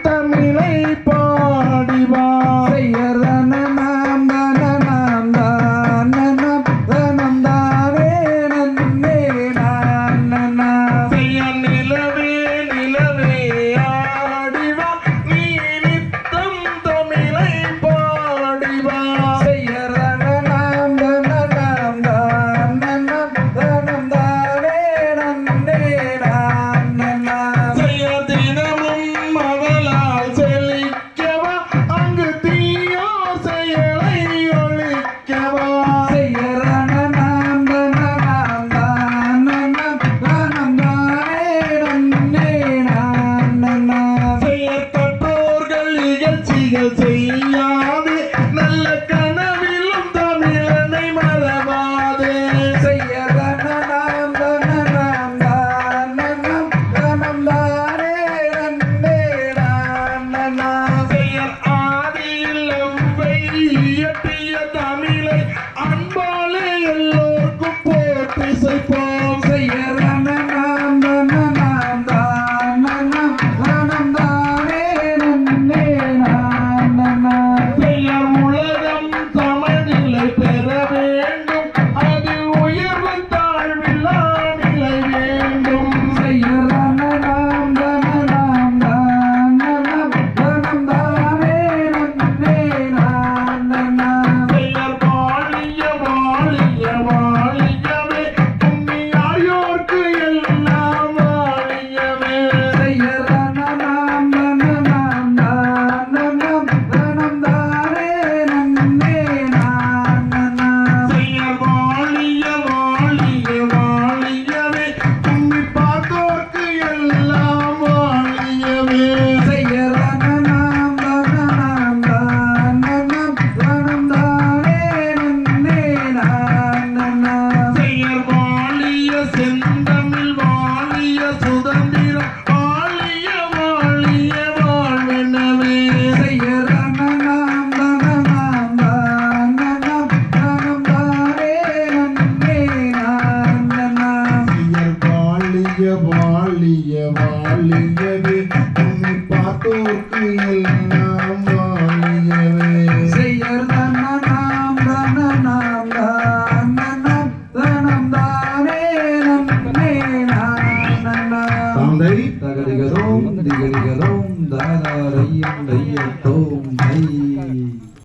தமிழை Please. வாழிய வாழியவே. உன்னை பார்த்தோர்க்கு எல்லாம் டையும் திகழ்கிறோம் தாராரையும் டையத்தோம் தை